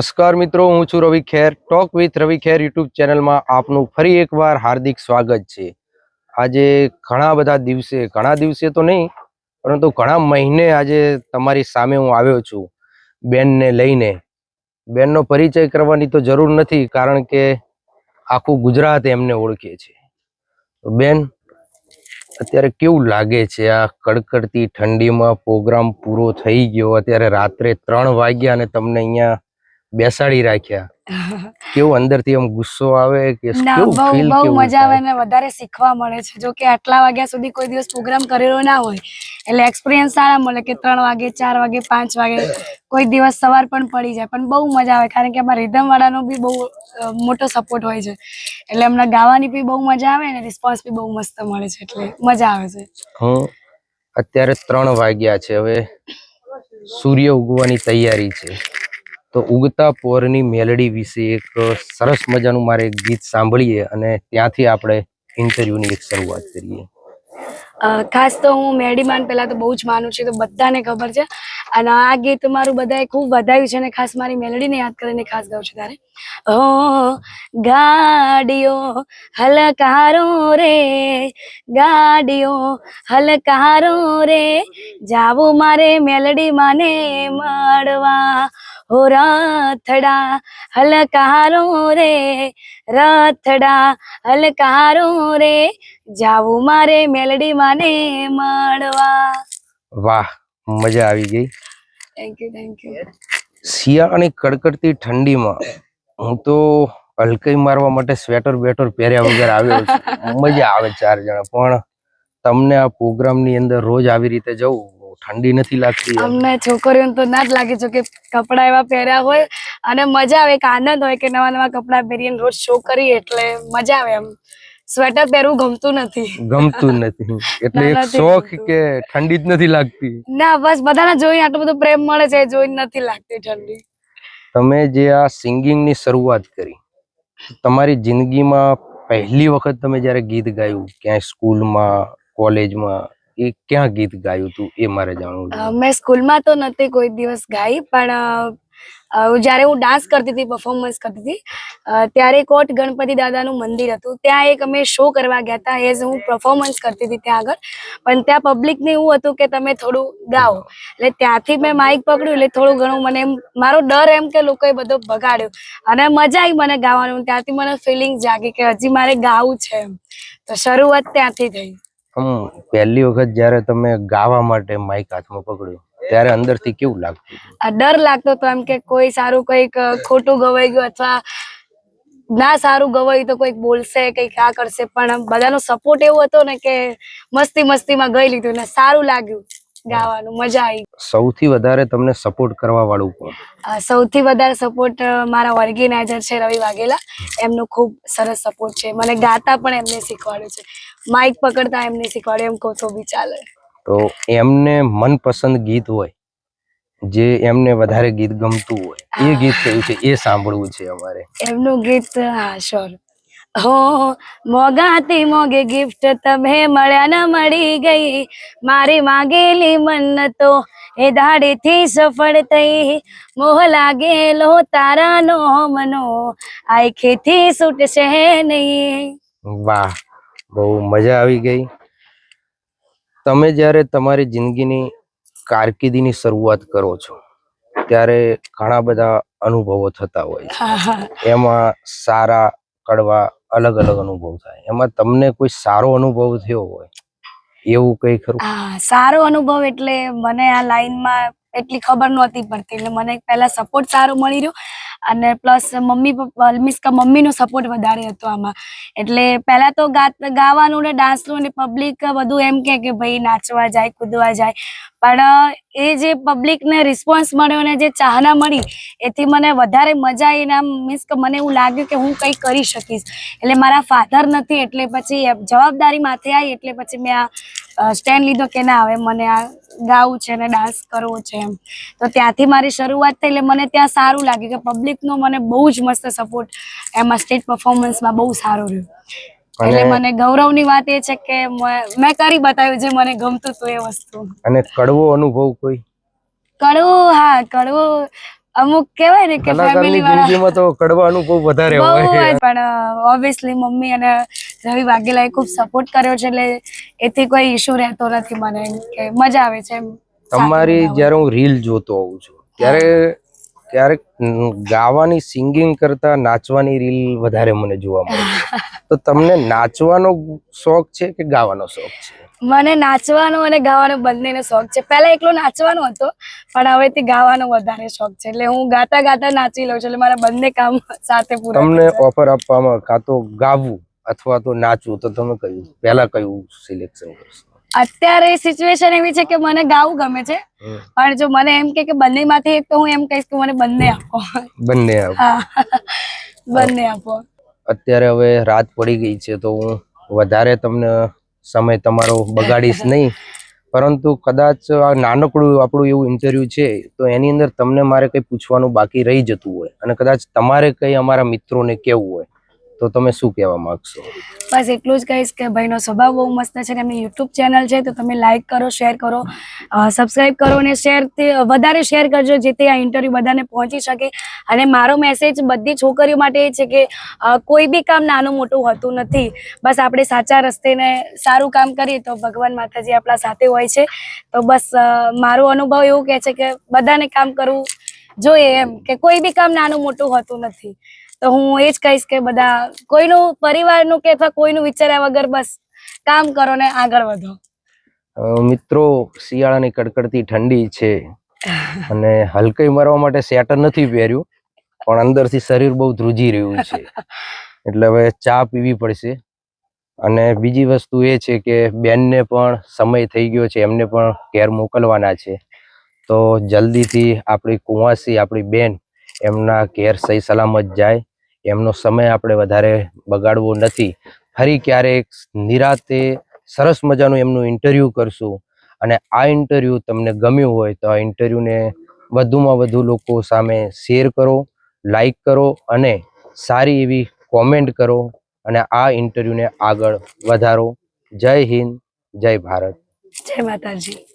નમસ્કાર મિત્રો, હું છું Ravi Kher. Talk with Ravi Kher YouTube ચેનલમાં આપનું ફરી એકવાર હાર્દિક સ્વાગત છે. આજે ઘણા બધા દિવસે, ઘણા દિવસે તો નહીં, પરંતુ ઘણા મહિને આજે તમારી સામે હું આવ્યો છું બેનને લઈને. બેનનો પરિચય કરવાની તો જરૂર નથી, કારણ કે આખું ગુજરાત એમને ઓળખે છે. તો બેન, અત્યારે કેવું લાગે છે? આ કડકડતી ઠંડીમાં પ્રોગ્રામ પૂરો થઈ ગયો, અત્યારે રાત્રે ત્રણ વાગ્યા અને તમને અહીંયા બેસાડી રાખ્યા. કેવું અંદરથી આમ ગુસ્સો આવે કે કેવું બહુ ફીલ બહુ મજા આવે ને વધારે શીખવા મળે છે. જો કે આટલા વાગ્યા સુધી કોઈ દિવસ પ્રોગ્રામ કરેલો ના હોય. એટલે એક્સપિરિયન્સ સારા મળે કે ત્રણ વાગે ચાર વાગે પાંચ વાગે કોઈ દિવસ સવાર પણ પડી જાય. પણ બહુ મજા આવે કારણ કે અમારા રિધમ વાળાનો બી બહુ મોટો સપોર્ટ હોય છે. એટલે અમને ગાવાની બી બહુ મજા આવે ને રિસ્પોન્સ બી બહુ મસ્ત મળે છે. એટલે મજા આવે છે. હું અત્યારે ત્રણ વાગ્યા છે. હવે સૂર્ય ઉગવાની તૈયારી છે. તો ઉગતા પોરની મેલડી વિશે એક સરસ મજાનું મારે ગીત સાંભળીએ અને ત્યાંથી આપણે ઇન્ટરવ્યુની એક શરૂઆત કરીએ. ખાસ તો હું મેડીમાન પહેલા તો બહુ જ માનું છું તો બધાને ખબર છે. અને આ ગીત મારું બધાએ ખૂબ વધાવ્યું છે અને ખાસ મારી મેલડીને યાદ કરીને ખાસ ગાઉં છું તારે. ઓ ગાડીઓ હલકારો રે, ગાડીઓ હલકારો રે, જાવું મારે મેલડી માને મળવા. હો રથડા હલકારો રે રથડા હલકારો રે જાવું મારે મેલડી માને મળવા વાહ મજા આવી ગઈ. થેન્ક યુ થેન્ક યુ શિયાળાની કડકડતી ઠંડીમાં હું તો હલકઈ મારવા માટે સ્વેટર બેટર પહેર્યા વગર આવ્યો છું. મજા આવે ચાર જણા પણ તમને આ પ્રોગ્રામની અંદર રોજ આવી રીતે જવું ઠંડી નથી લાગતી? અમને છોકરીઓને તો ના જ લાગે છે કે કપડા એવા પહેર્યા હોય અને મજા આવે એક આનંદ હોય કે નવા નવા કપડા પહેરીને રોજ શો કરીએ એટલે મજા આવે એમ. સ્વેટર પહેરવું ગમતું નથી. ગમતું નથી. એટલે એક શોખ કે ઠંડી જ નથી લાગતી. ના બસ બધાને જોઈને આટલો બધો પ્રેમ મળે છે જોઈને નથી લાગતી ઠંડી. તમે જે આ સિંગિંગની શરૂઆત કરી તમારી જિંદગીમાં પહેલી વખત તમે જ્યારે ગીત ગાયું ક્યાંય સ્કૂલમાં કોલેજમાં એ ક્યાં ગીત ગાયું હતું એ મારે જાણવું મેં સ્કૂલમાં તો નથી કોઈ દિવસ ગાઈ પણ જ્યારે હું ડાન્સ કરતી હતી પરફોર્મન્સ કરતી હતી ત્યારે કોટ ગણપતિ દાદાનું મંદિર હતું. ત્યાં એક અમે શો કરવા ગયા હતા એઝ હું પરફોર્મન્સ કરતી હતી ત્યાં આગળ. પણ ત્યાં પબ્લિકને એવું હતું કે તમે થોડું ગાઓ. એટલે ત્યાંથી મેં માઇક પકડ્યું એટલે થોડું ઘણું મને એમ મારો ડર એમ કે લોકોએ બધો બગાડ્યો. અને મજા આવી મને ગાવાનું. ત્યાંથી મને ફિલિંગ જાગી કે હજી મારે ગાવું છે એમ. તો શરૂઆત ત્યાંથી થઈ. આમ પહેલી વખત જ્યારે તમે ગાવા માટે માઇક હાથમાં પકડ્યું, ત્યારે અંદરથી કેવું લાગતું? ડર લાગતો હતો એમ કે કોઈ સારું કંઈક ખોટું ગવાઈ ગયું અથવા ના સારું ગવાયું તો કોઈક બોલશે, કંઈક આ કરશે. પણ બધાનો સપોર્ટ એવો હતો ને કે મસ્તી મસ્તીમાં ગઈ લીધું ને સારું લાગ્યું. ગાવાનું મજા આવી સૌથી વધારે તમને સપોર્ટ કરવા વાળું કોણ સૌથી વધારે સપોર્ટ મારા ઓર્ગેનાઇઝર છે રવિ વાઘેલા. એમનો ખૂબ સરસ સપોર્ટ છે. મને ગાતા પણ એમને શીખવાડ્યું છે. માઇક પકડતા એમને શીખવાડ્યું એમ કહો તો બી ચાલે. તો એમને મનપસંદ ગીત હોય જે એમને વધારે ગીત ગમતું હોય એ ગીત કયું છે? એ સાંભળવું છે અમારે. એમનું ગીત હા શ્યોર હો મોગાતી મોગે ગિફ્ટ તમે મળ્યા ન મળી ગઈ. મારી માંગેલી મન્નતો એ દાડેથી સફળ થઈ. મોહ લાગેલો તારાનો મનો આંખેથી છૂટશે નહીં. વાહ બહુ મજા આવી ગઈ. તમે જ્યારે તમારી જિંદગીની કારકિર્દીની શરૂઆત કરો છો ત્યારે ઘણા બધા અનુભવો થતા હોય છે. એમાં સારા કડવા અલગ અલગ અનુભવ થાય. એમાં તમને કોઈ સારો અનુભવ થયો હોય? એવું કઈ ખરું? સારો અનુભવ એટલે મને આ લાઈનમાં એટલી ખબર નહોતી પડતી. એટલે મને પહેલાં સપોર્ટ સારો મળી રહ્યો અને પ્લસ મમ્મી મીન્સ કે, મમ્મીનો સપોર્ટ વધારે હતો આમાં. એટલે પહેલાં તો ગાવાનું ને ડાન્સનું ને પબ્લિક બધું એમ કે કે ભાઈ નાચવા જાય, કૂદવા જાય. પણ, એ જે પબ્લિકને રિસ્પોન્સ મળ્યો ને જે ચાહના મળી, એથી મને વધારે મજા આવીને આમ મીન્સ કે, મને એવું લાગ્યું કે હું કંઈ કરી શકીશ. એટલે મારા ફાધર નથી, એટલે પછી જવાબદારી માથે આવી એટલે પછી મેં આ સ્ટેન્ડ લીધો કે ના હવે મને આ ગાવું છે ને ડાન્સ કરવો છે એમ. તો ત્યાંથી મારી શરૂઆત થઈ એટલે મને ત્યાં સારું લાગ્યું કે પબ્લિકનો મને બહુ જ મસ્ત સપોર્ટ એમાં સ્ટેજ પરફોર્મન્સમાં બહુ સારો રહ્યો. એટલે મને ગૌરવની વાત એ છે કે મેં કરી બતાવ્યું જે મને ગમતું હતું એ વસ્તુ. અને કડવો અનુભવ કોઈ? કડવું હા કડવું અમુક કહેવાય ને કે ફેમિલી વાળા તો બહુ વધારે હોય. પણ ઓબ્વિયસલી મમ્મી અને રવિ વાઘેલાએ ખૂબ સપોર્ટ કર્યો છે એટલે એથી કોઈ ઇશ્યુ રહેતો નથી મને. કે મજા આવે છે તમારી. જ્યારે હું રીલ જોતો હોઉં છું ત્યારે ક્યારેક ગાવાની સિંગિંગ કરતા નાચવાની રીલ વધારે મને જોવા મળે તો તમને નાચવાનો શોખ છે કે ગાવાનો શોખ છે? મને નાચવાનો અને ગાવાનો બંનેનો શોખ છે. પહેલા એકલો નાચવાનો હતો પણ હવેથી ગાવાનો વધારે શોખ છે. એટલે હું ગાતા ગાતા નાચી લઉં છું એટલે મારા બંને કામ સાથે પૂરા તમને ઓફર આપવામાં કાં તો ગાવું? અથવા તો નાચવું તો તમે કયું? પહેલા કયું સિલેક્શન કરશો? અત્યારે સિચ્યુએશન એવી છે કે મને ગાવું ગમે છે. પણ જો મને એમ કે બંને બંનેમાંથી એક તો હું એમ કહીશ કે મને બંને આપો. બંને આપો. બંને આપો. અત્યારે હવે રાત પડી ગઈ છે તો હું વધારે તમને સમય તમારો બગાડીશ નહીં. પરંતુ કદાચ આ નાનકડું આપણું એવું ઇન્ટરવ્યુ છે તો એની અંદર તમને મારે કંઈ પૂછવાનું બાકી રહી જતું હોય. અને કદાચ તમારે કંઈ અમારા મિત્રોને કહેવું હોય તો તમે શું કહેવા માંગશો? બસ એટલું જ કહીશ કે ભાઈનો સ્વભાવ બહુ મસ્ત છે અને એમની યુટ્યુબ ચેનલ છે, તો તમે લાઈક કરો શેર કરો સબસ્ક્રાઈબ કરો અને શેર વધારે શેર કરજો જેથી આ ઇન્ટરવ્યૂ બધાને પહોંચી શકે. અને મારો મેસેજ બધી છોકરીઓ માટે એ છે કે કોઈ બી કામ નાનું મોટું હોતું નથી. બસ આપણે સાચા રસ્તે ને સારું કામ કરીએ તો ભગવાન માતાજી આપણા સાથે હોય છે. તો બસ મારો અનુભવ એવું કહે છે કે બધાને કામ કરવું જોઈએ એમ, કે કોઈ બી કામ નાનું મોટું હોતું નથી. તો હું એ જ કહીશ કે બધા કોઈનું પરિવારનું કે અથવા કોઈનું વિચાર્યા વગર બસ કામ કરો ને આગળ વધો. મિત્રો, શિયાળાની કડકડતી ઠંડી છે અને હલકઈ મારવા માટે સ્વેટર નથી પહેર્યું, પણ અંદરથી શરીર બહુ ધ્રુજી રહ્યું છે. એટલે હવે ચા પીવી પડશે. અને બીજી વસ્તુ એ છે કે બેનને પણ સમય થઈ ગયો છે, એમને પણ ઘેર મોકલવાના છે. તો જલ્દીથી આપણી કુંવાસી, આપણી બેન એમના ઘેર સહી સલામત જાય. એમનો સમય આપણે વધારે બગાડવો નથી. ફરી ક્યારેક નિરાતે સરસ મજાનું એમનું ઇન્ટરવ્યૂ કરશું અને આ ઇન્ટરવ્યૂ તમને ગમ્યું હોય તો આ ઇન્ટરવ્યૂને વધુમાં વધુ લોકો સામે શેર કરો લાઈક કરો અને સારી એવી કોમેન્ટ કરો અને આ ઇન્ટરવ્યૂને આગળ વધારો. જય હિન્દ, જય ભારત. જય માતાજી.